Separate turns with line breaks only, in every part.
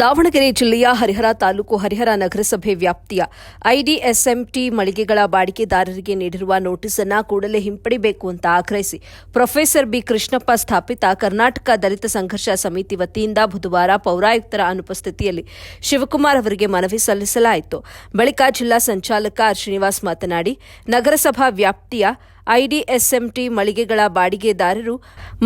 ದಾವಣಗೆರೆ ಜಿಲ್ಲೆಯ ಹರಿಹರ ತಾಲೂಕು ಹರಿಹರ ನಗರಸಭೆ ವ್ಯಾಪ್ತಿಯ ಐಡಿಎಸ್ಎಂಟಿ ಮಳಿಗೆಗಳ ಬಾಡಿಗೆದಾರರಿಗೆ ನೀಡಿರುವ ನೋಟಿಸ್ ಅನ್ನು ಕೂಡಲೇ ಹಿಂಪಡಿಬೇಕು ಅಂತ ಆಗ್ರಹಿಸಿ ಪ್ರೊಫೆಸರ್ ಬಿ ಕೃಷ್ಣಪ್ಪ ಸ್ಥಾಪಿತ ಕರ್ನಾಟಕ ದಲಿತ ಸಂಘರ್ಷ ಸಮಿತಿ ವತಿಯಿಂದ ಬುಧವಾರ ಪೌರಾಯುಕ್ತರ ಅನುಪಸ್ಥಿತಿಯಲ್ಲಿ ಶಿವಕುಮಾರ್ ಅವರಿಗೆ ಮನವಿ ಸಲ್ಲಿಸಲಾಯಿತು. ಬಳಿಕ ಜಿಲ್ಲಾ ಸಂಚಾಲಕ ಶ್ರೀನಿವಾಸ್ ಮಾತನಾಡಿ, ನಗರಸಭಾ ವ್ಯಾಪ್ತಿಯ ಐಡಿಎಸ್ಎಂಟಿ ಮಳಿಗೆಗಳ ಬಾಡಿಗೆದಾರರು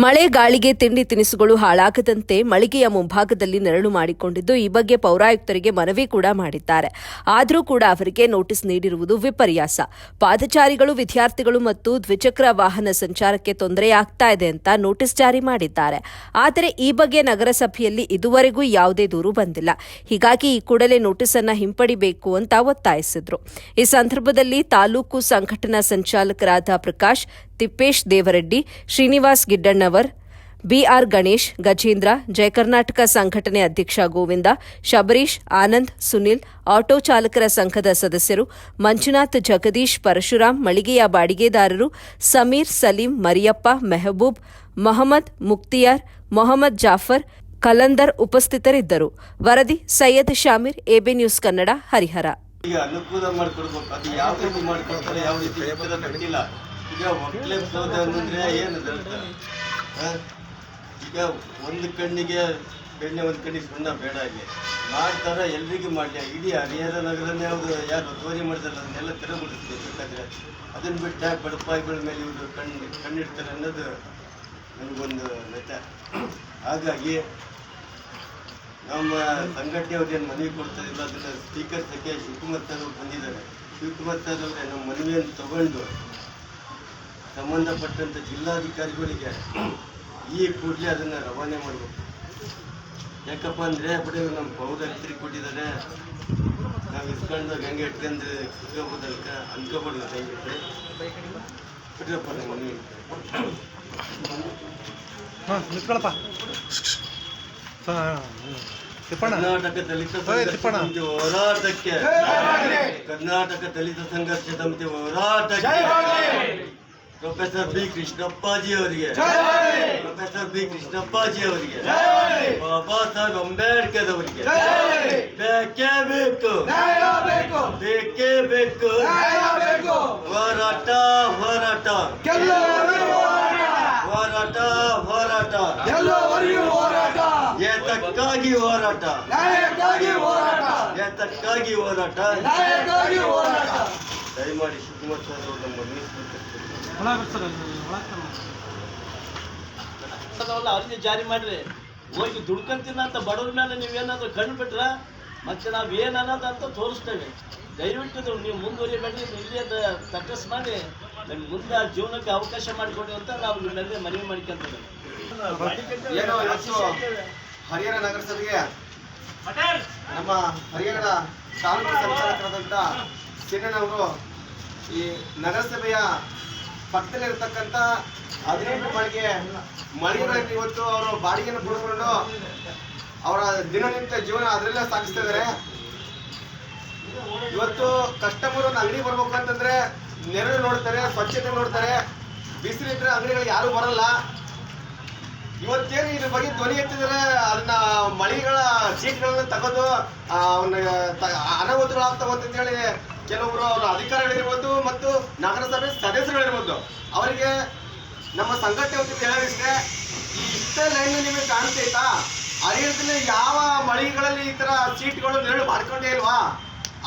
ಮಳೆ ಗಾಳಿಗೆ ತಿಂಡಿ ತಿನಿಸುಗಳು ಹಾಳಾಗದಂತೆ ಮಳಿಗೆಯ ಮುಂಭಾಗದಲ್ಲಿ ನೆರಳು ಮಾಡಿಕೊಂಡಿದ್ದು, ಈ ಬಗ್ಗೆ ಪೌರಾಯುಕ್ತರಿಗೆ ಮನವಿ ಕೂಡ ಮಾಡಿದ್ದಾರೆ. ಆದರೂ ಕೂಡ ಅವರಿಗೆ ನೋಟಿಸ್ ನೀಡಿರುವುದು ವಿಪರ್ಯಾಸ. ಪಾದಚಾರಿಗಳು, ವಿದ್ಯಾರ್ಥಿಗಳು ಮತ್ತು ದ್ವಿಚಕ್ರ ವಾಹನ ಸಂಚಾರಕ್ಕೆ ತೊಂದರೆಯಾಗ್ತಾ ಇದೆ ಅಂತ ನೋಟಿಸ್ ಜಾರಿ ಮಾಡಿದ್ದಾರೆ. ಆದರೆ ಈ ಬಗ್ಗೆ ನಗರಸಭೆಯಲ್ಲಿ ಇದುವರೆಗೂ ಯಾವುದೇ ದೂರು ಬಂದಿಲ್ಲ. ಹೀಗಾಗಿ ಈ ಕೂಡಲೇ ನೋಟಿಸ್ ಅನ್ನು ಹಿಂಪಡಿಬೇಕು ಅಂತ ಒತ್ತಾಯಿಸಿದ್ರು. ಈ ಸಂದರ್ಭದಲ್ಲಿ ತಾಲೂಕು ಸಂಘಟನಾ ಸಂಚಾಲಕರಾದ ಪ್ರಕಾಶ್, ತಿಪ್ಪೇಶ್ ದೇವರೆಡ್ಡಿ, ಶ್ರೀನಿವಾಸ್ ಗಿಡ್ಡಣ್ಣವರ್, ಬಿಆರ್ ಗಣೇಶ್, ಗಜೇಂದ್ರ, ಜಯ ಕರ್ನಾಟಕ ಸಂಘಟನೆ ಅಧ್ಯಕ್ಷ ಗೋವಿಂದ, ಶಬರೀಶ್, ಆನಂದ್, ಸುನಿಲ್, ಆಟೋ ಚಾಲಕರ ಸಂಘದ ಸದಸ್ಯರು, ಮಂಜುನಾಥ್, ಜಗದೀಶ್, ಪರಶುರಾಮ್, ಮಳಿಗೆಯ ಬಾಡಿಗೆದಾರರು, ಸಮೀರ್, ಸಲೀಂ, ಮರಿಯಪ್ಪ, ಮೆಹಬೂಬ್, ಮೊಹಮ್ಮದ್, ಮುಕ್ತಿಯಾರ್, ಮೊಹಮ್ಮದ್ ಜಾಫರ್, ಕಲಂದರ್ ಉಪಸ್ಥಿತರಿದ್ದರು. ವರದಿ Syed Shamir, A B news Kannada, Harihar.
ಅನುಕೂಲ ಮಾಡಿಕೊಡ್ಬೇಕು. ಅದು ಯಾವ ರೀತಿ ಮಾಡಿಕೊಡ್ತಾರೆ, ಯಾವ ಈಗ? ಹ? ಈಗ ಒಂದು ಕಣ್ಣಿಗೆ, ಬೆಣ್ಣೆ ಒಂದು ಕಣ್ಣಿಗೆ ಸುಣ್ಣ ಬೇಡ ಇಲ್ಲಿ ಮಾಡ್ತಾರ, ಎಲ್ರಿಗೂ ಮಾಡಲಿ. ಇಡೀ ಹರಿಹರ ನಗರನೇ ಅವರು ಯಾರು ತೋರಿ ಮಾಡ್ತಾರೆ ಅದನ್ನೆಲ್ಲ ತೆರವುಗೊಳಿಸ್ಬೇಕು ಬೇಕಾದ್ರೆ. ಅದನ್ನ ಬಿಟ್ಟು ಯಾಕೆ ಬಡಪಾಯಿಗಳ ಮೇಲೆ ಇವರು ಕಣ್ಣು ಕಣ್ಣಿಡ್ತಾರೆ ಅನ್ನೋದು ನನಗೊಂದು ಲೆಕ್ಕ ಹಾಗಾಗಿ ನಮ್ಮ ಸಂಘಟನೆಯವ್ರು ಏನು ಮನವಿ ಕೊಡ್ತಾರಿಲ್ಲ ಅದನ್ನು ಸ್ಪೀಕರ್ ಸಖೆ ಶಿವಕುಮಾರ್ ಸರ್ ಅವ್ರು ಬಂದಿದ್ದಾರೆ. ಶಿವಕುಮಾರ್ ಸರ್ ಅವರೇ, ನಮ್ಮ ಮನವಿಯನ್ನು ತಗೊಂಡು ಸಂಬಂಧಪಟ್ಟಂತ ಜಿಲ್ಲಾಧಿಕಾರಿಗಳಿಗೆ ಈ ಕೂಡಲೇ ಅದನ್ನು ರವಾನೆ ಮಾಡಬೇಕು. ಯಾಕಪ್ಪ ಅಂದರೆ ಬಿಡಿ ನಮ್ಮ ಪೌರತ್ರಿಗೆ ಕೊಟ್ಟಿದ್ದಾರೆ ನಾವು ಇಸ್ಕೊಂಡಾಗ ಹೆಂಗೆ ಇಟ್ಕೊಂಡ್ರೆ ಸಿಗೋಬೋದಲ್ಕ? ಅನ್ಕೋಬಾರ್ದು ಹೆಂಗಿದ್ರೆ ಬಿಡ್ರಪ್ಪ ನಮ್ಮ ಕರ್ನಾಟಕ
ದಲಿತ ಸಮಿತಿ ಹೋರಾಟಕ್ಕೆ.
ಕರ್ನಾಟಕ ದಲಿತ ಸಂಘರ್ಷ. ಸಮಿತಿ ಹೋರಾಟಕ್ಕೆ. ಕರ್ನಾಟಕ ದಲಿತ ಸಂಘರ್ಷ ಸಮಿತಿ ಹೋರಾಟಕ್ಕೆ ಪ್ರೊಫೆಸರ್ ಬಿ ಕೃಷ್ಣಪ್ಪಾಜಿ ಅವರಿಗೆ ಪ್ರೊಫೆಸರ್ ಬಿ ಕೃಷ್ಣಪ್ಪಾಜಿ ಅವರಿಗೆ ಬಾಬಾ ಸಾಹೇಬ್ ಅಂಬೇಡ್ಕರ್ ಅವರಿಗೆ ಬೇಕೇ ಬೇಕು ಬೇಕೇ ಬೇಕು ಹೋರಾಟ ಹೋರಾಟ ಹೋರಾಟ ಹೋರಾಟ ಏತಕ್ಕಾಗಿ ಹೋರಾಟ ಏತಕ್ಕಾಗಿ ಹೋರಾಟ ಶಿವಕುಮಾರ್ ಸರ್ ಅವರು ನಮ್ಮ
ಅರ್ಜಿ ಜಾರಿ ಮಾಡ್ರಿ. ಹೋಗಿ ದುಡ್ಕಂತಿನ ಅಂತ ಬಡವ್ರ ಮೇಲೆ ನೀವೇನಾದ್ರೂ ಕಣ್ಣು ಬಿಟ್ರ ಮತ್ತೆ ನಾವು ಏನು ಅನ್ನೋದ ಅಂತ ತೋರಿಸ್ತೇವೆ. ದಯವಿಟ್ಟು ನೀವು ಮುಂದುವರಿಬೇಡಿ ಇಲ್ಲೇ ತಟಸ್ ಮಾಡಿ ನಮ್ ಮುಂದೆ ಆ ಜೀವನಕ್ಕೆ ಅವಕಾಶ ಮಾಡಿಕೊಡಿ ಅಂತ ನಾವು ನಿಮ್ಮೆಲ್ಲ ಮನವಿ ಮಾಡ್ಕೊಂತೀವಿ.
ಏನು ಇವತ್ತು ಹರಿಹರ ನಗರಸಭೆಗೆ ನಮ್ಮ ಹರಿಹರ ತಾಲೂಕು ಸಂಚಾಲಕರಾದಂಥ ಸಿನ್ನನವರು ಈ ನಗರಸಭೆಯ ಪಕ್ಕದಲ್ಲಿರ್ತಕ್ಕಂಥ ಹದಿನೆಂಟು ಮಳಿಗೆ ಮಳಿಗೆಗಳಲ್ಲಿ ಇವತ್ತು ಅವರು ಬಾಡಿಗೆಯನ್ನು ಪಡ್ಕೊಂಡು ಅವರ ದಿನನಿತ್ಯ ಜೀವನ ಅದರಲ್ಲೇ ಸಾಗಿಸ್ತಾ ಇದ್ದಾರೆ. ಇವತ್ತು ಕಸ್ಟಮರ್ ಒಂದು ಅಂಗಡಿ ಬರ್ಬೇಕು ಅಂತಂದ್ರೆ ನೆರಳು ನೋಡ್ತಾರೆ, ಸ್ವಚ್ಛತೆ ನೋಡ್ತಾರೆ. ಬಿಸಿಲಿದ್ರೆ ಅಂಗಡಿಗಳಿಗೆ ಯಾರು ಬರಲ್ಲ. ಇವತ್ತೇನು ಇದ್ರ ಬಗ್ಗೆ ಧ್ವನಿ ಎತ್ತಿದ್ರೆ ಅದನ್ನ ಮಳಿಗೆಗಳ ಸೀಟ್ಗಳನ್ನ ತಗೋದು ಅವನ್ನ ತ- ಕೆಲವೊಬ್ರು ಅವರ ಅಧಿಕಾರಿಗಳಿರ್ಬೋದು ಮತ್ತು ನಗರಸಭೆ ಸದಸ್ಯರುಗಳಿರ್ಬೋದು. ಅವರಿಗೆ ನಮ್ಮ ಸಂಘಟನೆ ವತಿಯಿಂದ ಕೇಳಿದ್ರೆ ಈ ಇಷ್ಟೇ ಲೈನ್ ನಿಮಗೆ ಕಾಣಿಸ್ತೈತಾ ಅರಿಯದಲ್ಲಿ ಯಾವ ಮಳಿಗೆಗಳಲ್ಲಿ ಈ ತರ ಸೀಟ್ಗಳು ನೆರಳು ಮಾಡ್ಕೊಂಡೇ ಇಲ್ವಾ?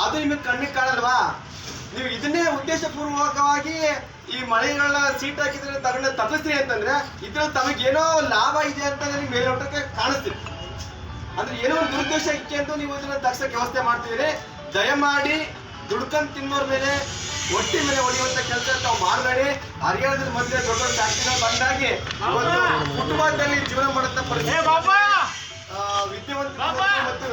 ಅದು ನಿಮಗೆ ಕಣ್ಣಿಗೆ ಕಾಣಲ್ವಾ? ನೀವು ಇದನ್ನೇ ಉದ್ದೇಶಪೂರ್ವಕವಾಗಿ ಈ ಮಳೆಗಳ ಸೀಟ್ ಹಾಕಿದ್ರೆ ತಗೊಂಡು ತಪ್ಪಿಸ್ತೀರಿ ಅಂತಂದ್ರೆ, ಇದ್ರಲ್ಲಿ ತಮಗೇನೋ ಲಾಭ ಇದೆ ಅಂತ ನಿಮ್ಗೆ ಮೇಲ್ನೋಟಕ್ಕೆ ಕಾಣಿಸ್ತೀರಿ. ಅಂದ್ರೆ ಏನೋ ಒಂದು ದುರುದ್ದೇಶ ಇಕ್ಕೆ ಅಂತ ನೀವು ಇದನ್ನ ತಗ್ಸಕ್ಕೆ ವ್ಯವಸ್ಥೆ ಮಾಡ್ತಿದ್ದೀರಿ. ದಯಮಾಡಿ ದುಡ್ಕೊಂಡ್ ತಿನ್ನೋರ್ ಮೇಲೆ ಹೊಟ್ಟಿ ಮೇಲೆ ಹೊಡೆಯುವಂತ ಕೆಲಸ ತಾವು ಮಾಡಬೇಡಿ ಹರಿಯಾಣದ ಮಧ್ಯೆ ದೊಡ್ಡ ದೊಡ್ಡ ಫ್ಯಾಕ್ಟರಿಗಳು ಬಂದಾಗಿ ಕುಟುಂಬದಲ್ಲಿ ಜೀವನ ಮಾಡುತ್ತ ಪರಿಸ್ಥಿತಿ ವಿದ್ಯಾವಂತ ಮತ್ತು